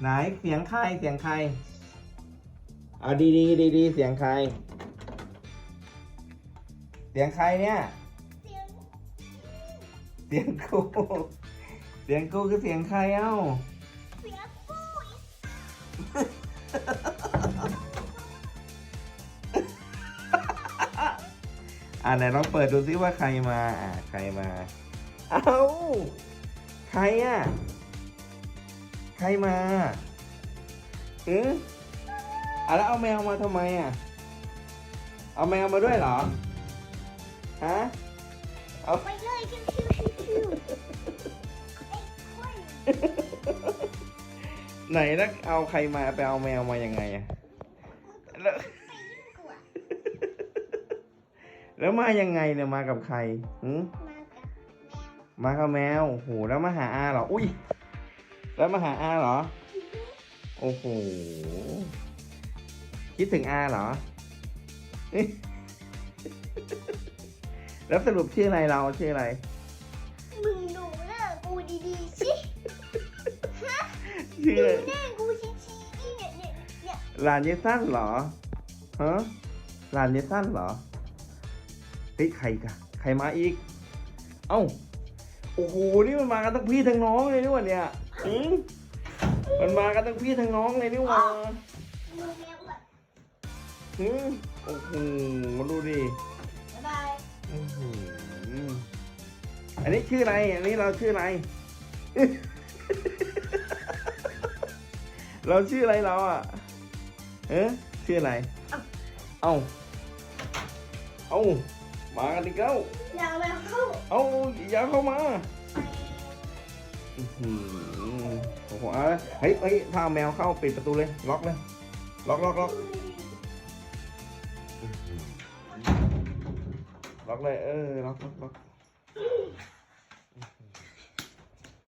ไหนเสียงใครเสียงใคร เอาดีดีดีดีเสียงใคร เสียงใครเนี่ย เสียงเสียงกูเสียงกูคือเสียงใครเอ้า เสียงปุ้ยอ่าไหนลองเปิดดูซิว่าใครมาอ่าใครมา เอ้า ใครอะ รมาเอออะแล้วเอาแมวมาทำไมอะ เอาแมวมาด้วยเหรอ ฮะไปเลยชิวชิวชิวชิวไอ้คนไหนแล้วเอาใครมาไปเอาแมวมายังไงอะ แล้วไปยิ่งกว่าแล้วมายังไงเนี่ยมากับใครหืมมากับแมว มากับแมวโอ้โหแล้วมาหาอาเหรอ อุ้ย แล้วมาหาอาเหรอ โอ้โห คิดถึงอาเหรอเอ๊ะแล้วสรุปชื่ออะไรเราชื่ออะไร มึงดูหน้ากูดีๆสิฮะชื่อดูอะไรหน้ากูชี้ๆนี่เนี่ยเนี่ยเนี่ยหลานเยสั้นเหรอฮะหลานเยสั้นเหรอเฮ้ยใครกันใครมาอีก เอ้า โอ้โห นี่มันมากันทั้งพี่ทั้งน้องเลยนี่หว่าเนี่ย อืมมันมากันทั้งพี่ทั้งน้องเลยนี่หว่าดูแมวก่อนอืมโอ้โหดูดิบ๊ายบายอื้อหืออันนี้ชื่ออะไร อันนี้เราชื่ออะไร เราชื่ออะไรเราอะ เอ๊ะชื่ออะไร เอ้า เอ้า มากันอีกแล้ว อย่าแมวเข้า เอ้าอย่าเข้ามาอื้อหือ โอ้โหเอาละเฮ้ยเฮ้ยถ้าเอาแมวเข้าปิดประตูเลย ล็อกเลย ล็อกล็อกล็อกล็อกเลย เออ ล็อกล็อกล็อก